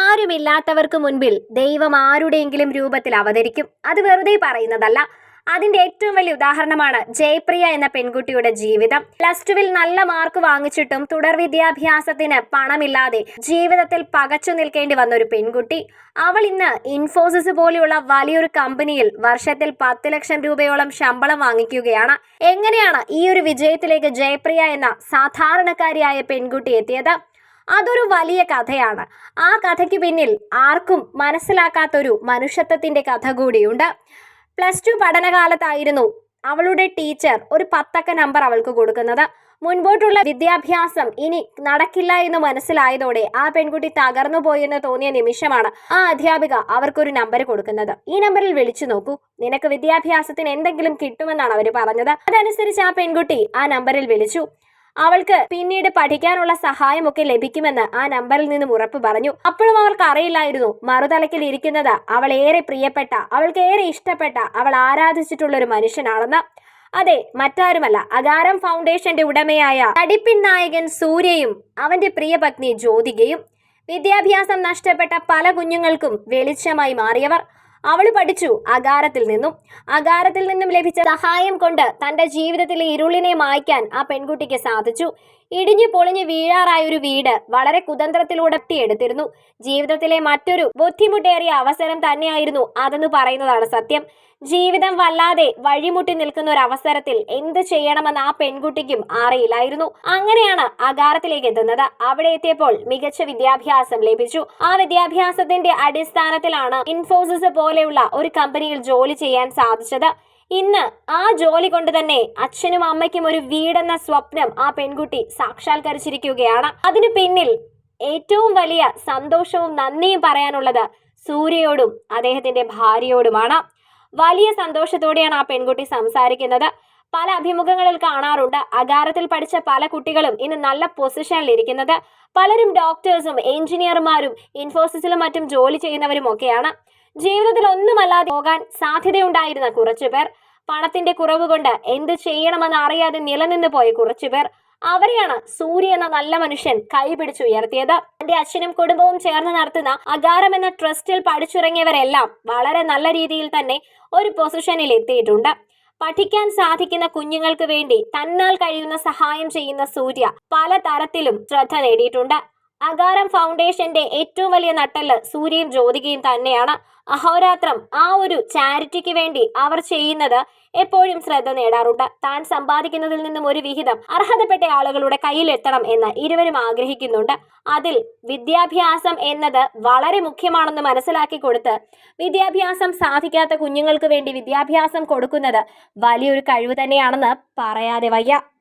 ആരുമില്ലാത്തവർക്ക് മുൻപിൽ ദൈവം ആരുടെയെങ്കിലും രൂപത്തിൽ അവതരിക്കും. അത് വെറുതെ പറയുന്നതല്ല. അതിന്റെ ഏറ്റവും വലിയ ഉദാഹരണമാണ് ജയപ്രിയ എന്ന പെൺകുട്ടിയുടെ ജീവിതം. പ്ലസ് ടുവിൽ നല്ല മാർക്ക് വാങ്ങിച്ചിട്ടും തുടർ വിദ്യാഭ്യാസത്തിന് പണമില്ലാതെ ജീവിതത്തിൽ പകച്ചു നിൽക്കേണ്ടി വന്ന ഒരു പെൺകുട്ടി. അവൾ ഇന്ന് ഇൻഫോസിസ് പോലെയുള്ള വലിയൊരു കമ്പനിയിൽ വർഷത്തിൽ പത്ത് ലക്ഷം രൂപയോളം ശമ്പളം വാങ്ങിക്കുകയാണ്. എങ്ങനെയാണ് ഈ ഒരു വിജയത്തിലേക്ക് ജയപ്രിയ എന്ന സാധാരണക്കാരിയായ പെൺകുട്ടി എത്തിയത്? അതൊരു വലിയ കഥയാണ്. ആ കഥയ്ക്ക് പിന്നിൽ ആർക്കും മനസ്സിലാക്കാത്തൊരു മനുഷ്യത്വത്തിന്റെ കഥ കൂടിയുണ്ട്. പ്ലസ് ടു പഠനകാലത്തായിരുന്നു അവളുടെ ടീച്ചർ ഒരു പത്തക്ക നമ്പർ അവൾക്ക് കൊടുക്കുന്നത്. മുൻപോട്ടുള്ള വിദ്യാഭ്യാസം ഇനി നടക്കില്ല എന്ന് മനസ്സിലായതോടെ ആ പെൺകുട്ടി തകർന്നു പോയെന്ന് തോന്നിയ നിമിഷമാണ് ആ അധ്യാപിക അവർക്കൊരു നമ്പർ കൊടുക്കുന്നത്. ഈ നമ്പറിൽ വിളിച്ചു നോക്കൂ. നിനക്ക് വിദ്യാഭ്യാസത്തിന് എന്തെങ്കിലും കിട്ടുമെന്നാണ് അവർ പറഞ്ഞത്. അതനുസരിച്ച് ആ പെൺകുട്ടി ആ നമ്പറിൽ വിളിച്ചു. അവൾക്ക് പിന്നീട് പഠിക്കാനുള്ള സഹായമൊക്കെ ലഭിക്കുമെന്ന് ആ നമ്പറിൽ നിന്നും ഉറപ്പ് പറഞ്ഞു. അപ്പോഴും അവൾക്ക് അറിയില്ലായിരുന്നു. മറുതലക്കിൽ ഇരിക്കുന്നത് അവൾ ഏറെ പ്രിയപ്പെട്ട അവൾക്ക് ഏറെ ഇഷ്ടപ്പെട്ട അവൾ ആരാധിച്ചിട്ടുള്ള ഒരു മനുഷ്യനാണെന്ന്. അതെ മറ്റാരുമല്ല. അകാരം ഫൗണ്ടേഷന്റെ ഉടമയായ തടിപ്പിൻ നായകൻ സൂര്യയും അവന്റെ പ്രിയ പത്നി ജ്യോതികയും വിദ്യാഭ്യാസം നഷ്ടപ്പെട്ട പല കുഞ്ഞുങ്ങൾക്കും വെളിച്ചമായി മാറിയവർ. അവൾ പഠിച്ചു അകാരത്തിൽ നിന്നും. അകാരത്തിൽ നിന്നും ലഭിച്ച സഹായം കൊണ്ട് തന്റെ ജീവിതത്തിലെ ഇരുളിനെ മായ്ക്കാൻ ആ പെൺകുട്ടിക്ക് സാധിച്ചു. ഇടിഞ്ഞു പൊളിഞ്ഞു വീഴാറായ ഒരു വീട് വളരെ കുതന്ത്രത്തിലൂടെ എടുത്തിരുന്നു ജീവിതത്തിലെ മറ്റൊരു ബുദ്ധിമുട്ടേറിയ അവസരം തന്നെയായിരുന്നു അതെന്ന് പറയുന്നതാണ് സത്യം. ജീവിതം വല്ലാതെ വഴിമുട്ടി നിൽക്കുന്ന ഒരു അവസരത്തിൽ എന്ത് ചെയ്യണമെന്ന് ആ പെൺകുട്ടിക്കും അറിയില്ലായിരുന്നു. അങ്ങനെയാണ് അകാരത്തിലേക്ക് എത്തുന്നത്. അവിടെ എത്തിയപ്പോൾ മികച്ച വിദ്യാഭ്യാസം ലഭിച്ചു. ആ വിദ്യാഭ്യാസത്തിന്റെ അടിസ്ഥാനത്തിലാണ് ഇൻഫോസിസ് പോലെയുള്ള ഒരു കമ്പനിയിൽ ജോലി ചെയ്യാൻ സാധിച്ചത്. ഇന്ന് ആ ജോലി കൊണ്ട് തന്നെ അച്ഛനും അമ്മയ്ക്കും ഒരു വീടെന്ന സ്വപ്നം ആ പെൺകുട്ടി സാക്ഷാത്കരിച്ചിരിക്കുകയാണ്. അതിനു പിന്നിൽ ഏറ്റവും വലിയ സന്തോഷവും നന്ദിയും പറയാനുള്ളത് സൂര്യയോടും അദ്ദേഹത്തിന്റെ ഭാര്യയോടുമാണ്. വലിയ സന്തോഷത്തോടെയാണ് ആ പെൺകുട്ടി സംസാരിക്കുന്നത്. പല അഭിമുഖങ്ങളിൽ കാണാറുണ്ട്. അകാരത്തിൽ പഠിച്ച പല കുട്ടികളും ഇന്ന് നല്ല പൊസിഷനിൽ ഇരിക്കുന്നത്. പലരും ഡോക്ടേഴ്സും എഞ്ചിനീയർമാരും ഇൻഫോസിസിലും മറ്റും ജോലി ചെയ്യുന്നവരും ഒക്കെയാണ്. ജീവിതത്തിൽ ഒന്നുമല്ലാതെ പോകാൻ സാധ്യതയുണ്ടായിരുന്ന കുറച്ചുപേർ പണത്തിന്റെ കുറവ് കൊണ്ട് എന്ത് ചെയ്യണമെന്ന് അറിയാതെ നിലനിന്ന് പോയ കുറച്ചുപേർ അവരെയാണ് സൂര്യ എന്ന നല്ല മനുഷ്യൻ കൈപിടിച്ചുയർത്തിയത് എന്റെ അച്ഛനും കുടുംബവും ചേർന്ന് നടത്തുന്ന അകാരം എന്ന ട്രസ്റ്റിൽ പഠിച്ചിറങ്ങിയവരെല്ലാം വളരെ നല്ല രീതിയിൽ തന്നെ ഒരു പൊസിഷനിൽ എത്തിയിട്ടുണ്ട്. പഠിക്കാൻ സാധിക്കുന്ന കുഞ്ഞുങ്ങൾക്ക് വേണ്ടി തന്നാൽ കഴിയുന്ന സഹായം ചെയ്യുന്ന സൂര്യ പല തരത്തിലും ശ്രദ്ധ നേടിയിട്ടുണ്ട്. അകാരം ഫൗണ്ടേഷന്റെ ഏറ്റവും വലിയ നട്ടൽ സൂര്യയും ജ്യോതികയും തന്നെയാണ്. അഹോരാത്രം ആ ഒരു ചാരിറ്റിക്ക് വേണ്ടി അവർ ചെയ്യുന്നത് എപ്പോഴും ശ്രദ്ധ നേടാറുണ്ട്. താൻ സമ്പാദിക്കുന്നതിൽ നിന്നും ഒരു വിഹിതം അർഹതപ്പെട്ട ആളുകളുടെ കയ്യിലെത്തണം എന്ന് ഇരുവരും ആഗ്രഹിക്കുന്നുണ്ട്. അതിൽ വിദ്യാഭ്യാസം എന്നത് വളരെ മുഖ്യമാണെന്ന് മനസ്സിലാക്കി കൊടുത്ത് വിദ്യാഭ്യാസം സാധിക്കാത്ത കുഞ്ഞുങ്ങൾക്ക് വേണ്ടി വിദ്യാഭ്യാസം കൊടുക്കുന്നത് വലിയൊരു കഴിവ് തന്നെയാണെന്ന് പറയാതെ വയ്യ.